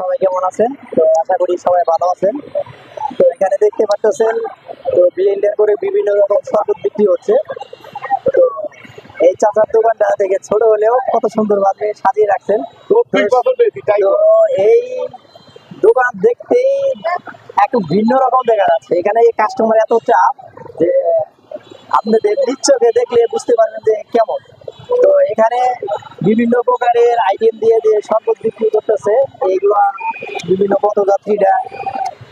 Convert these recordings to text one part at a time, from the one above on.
সবাই কেমন আছেন? তো আশা করি সবাই ভালো আছেন। তো এখানে দেখতে পাচ্ছেন তো ব্লেন্ডার করে বিভিন্ন রকম শরবত বিক্রি হচ্ছে। তো এই চাচার দোকানটা দেখে ছোট হলেও কত সুন্দর ভাবে সাজিয়ে রাখছেন। তো? এই দোকান দেখতেই একটু ভিন্ন রকম দেখা যাচ্ছে। এখানে এই কাস্টমার এত চাপ যে আপনাদের নিচ্ছকে দেখলে বুঝতে পারবেন যে কেমন। তো এখানে বিভিন্ন প্রকারের আইটেম দিয়ে যে শরবত বিক্রি করতেছে, এইগুলা বিভিন্ন পথযাত্রীরা।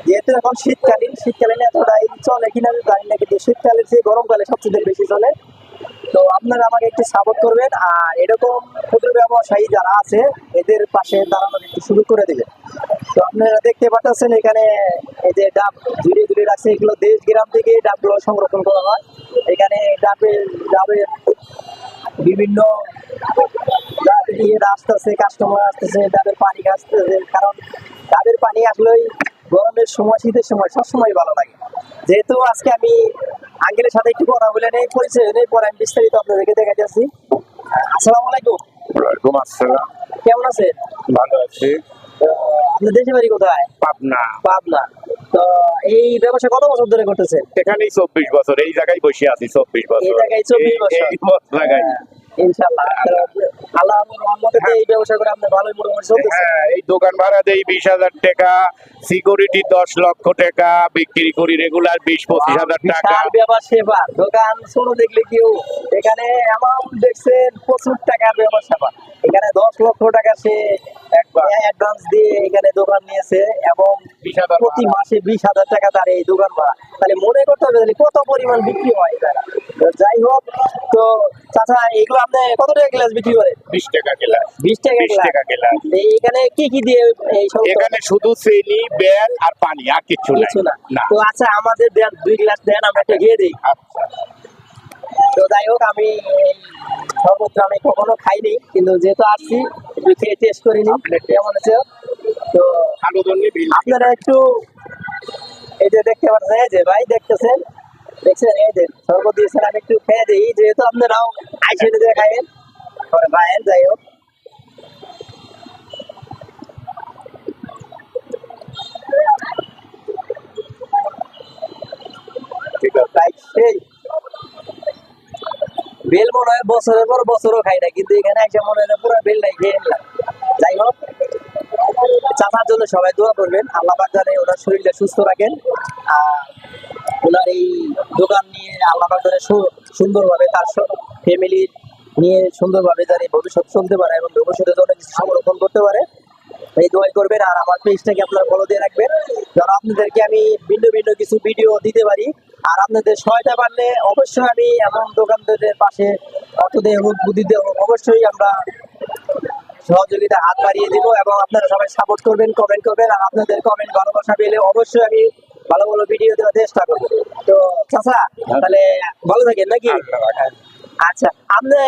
যেহেতু এখন শীতকালীন শীতকালীন এতটাই চলে কিনা আমি জানি না, কিন্তু শীতকালে যে গরমকালে সবচেয়ে বেশি চলে। তো আপনারা আমাকে একটু সাপোর্ট করবেন, আর এরকম ক্ষুদ্র ব্যবসায়ী যারা আছে, এদের পাশে দাঁড়ানোর একটু শুরু করে দিবেন। তো আপনারা দেখতে পাচ্ছেন এখানে এই যে ডাব ঝুড়ে ঝুড়ে রাখছে, এগুলো দেশ গ্রাম থেকে ডাবগুলো সংরক্ষণ করা হয়। এখানে ডাবের ডাবের বিভিন্ন দিয়ে আসতেছে কাস্টমার আসতেছে ডাবের পানি আসতেছে। কারণ ডাবের পানি আসলেই গরমের সময় শীতের সময় সবসময় ভালো লাগে। যেহেতু আজকে আমি আঙ্কেলের সাথে একটু কথা বলে নেই পরিচয় নেই পরে আমি বিস্তারিত আপনাদেরকে দেখাইতেছি আসসালামু আলাইকুম। ওয়ালাইকুম আসসালাম। কেমন আছেন? ভালো আছি। আপনার দেশের বাড়ি কোথায়? পাবনা। পাবনা। তো এই ব্যবসা কত বছর ধরে করতেছেন? এখানেই চব্বিশ বছর এই জায়গায় বসে আছি চব্বিশ বছর। এই জায়গায় 24 এই- বছর। এই জায়গায় ইনশাআল্লাহ আল্লাহ রহমতে এই ব্যবসা করে আপনি ভালোই মোটামুটি চলতেছে। হ্যাঁ এই দোকান ভাড়া দেই টাকা সিকিউরিটি দশ লক্ষ টাকা বিক্রি করি রেগুলার টাকা। সেবা দোকান ছোট দেখলে কেউ এখানে অ্যামাউন্ট দেখছেন প্রচুর টাকার এখানে দশ লক্ষ টাকা সে একবার। অ্যাডভান্স দিয়ে এখানে দোকান নিয়েছে এবং প্রতি মাসে বিশ হাজার টাকা তার এই দোকান ভাড়া। তাহলে মনে করতে হবে কত পরিমাণ বিক্রি হয় টাকা যাই হোক তো চাচা এগুলো আপনি কত টাকা গ্লাস বিক্রি করেন? বিশ টাকা গেলা বিশ টাকা বিশ গ্লাস টাকা গেলাস। এখানে কি কি দিয়ে এই সমস্ত এখানে শুধু চিনি বেল আর পানি আর কিছু না। তো আচ্ছা আমাদের দেন দুই গ্লাস দেন আমরা একটা দিই। আচ্ছা। তো যাই হোক আমি শরবত আমি কখনো খাইনি কিন্তু যেহেতু আসছি একটু খেয়ে টেস্ট করিনি কেমন আছে তো আপনারা একটু এই যে দেখতে পাচ্ছেন যে ভাই দেখতেছেন দেখছেন, এই যে দিয়েছেন, আমি একটু খেয়ে দিই। যেহেতু আপনারাও দিয়ে খাইয়েন খায়েন, যাই হোক। বেল মনে হয় বছরের পর বছরও খাই না, কিন্তু এখানে এসে মনে হয় পুরো বেল নাই খেয়ে নিলাম। যাই হোক, চাচার জন্য সবাই দোয়া করবেন, আল্লাহ জানে ওনার শরীরটা সুস্থ রাখেন, আর ওনার এই দোকান নিয়ে আল্লাহ পাক সুন্দরভাবে তার ফ্যামিলি নিয়ে সুন্দরভাবে জানি ভবিষ্যৎ চলতে পারে এবং ভবিষ্যতে জন্য কিছু সংরক্ষণ করতে পারে। এই দোয়াই করবেন আর আমার পেজটাকে আপনারা ফলো দিয়ে রাখবেন। যেন আপনাদেরকে আমি ভিন্ন ভিন্ন কিছু ভিডিও দিতে পারি। আর আপনাদের সহায়তা পারলে অবশ্যই আমি এমন দোকানদারদের পাশে অর্থ দিয়ে হোক হোক, অবশ্যই আমরা সহযোগিতা হাত বাড়িয়ে দিব এবং আপনারা সবাই সাপোর্ট করবেন কমেন্ট করবেন। আর আপনাদের কমেন্ট ভালোবাসা পেলে অবশ্যই আমি ভালো ভালো ভিডিও দেওয়ার চেষ্টা করব। তো চাচা তাহলে ভালো থাকেন নাকি? আচ্ছা আপনি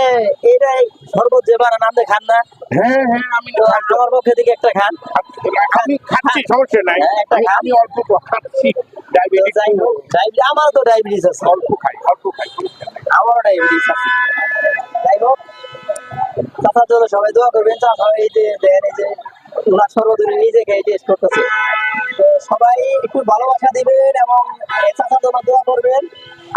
এটাই শরবত যে বানান আপনি খান না? হ্যাঁ হ্যাঁ আমি আমার পক্ষে থেকে একটা খান। আমি খাচ্ছি সমস্যা নাই। হ্যাঁ, আমি- অল্প খাচ্ছি। ডায়াবেটিস যাই হোক ডায়াবেটিস আমারও তো ডায়াবেটিস আছে। অল্প খাই অল্প খাই আমারও ডায়াবেটিস আছে। যাই হোক চাচার জন্য সবাই দোয়া করবেন। চাচা এই যে দেখেন এই যে ওনার সর্বদিনে নিজে খেয়ে টেস্ট করতেছে। সবাই একটু ভালোবাসা দিবেন এবং দোয়া করবেন।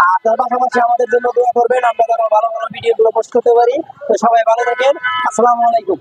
আর তার পাশাপাশি আমাদের জন্য দোয়া করবেন। আমরা যেন ভালো ভালো ভিডিও গুলো পোস্ট করতে পারি। তো সবাই ভালো থাকেন। আসসালামু আলাইকুম।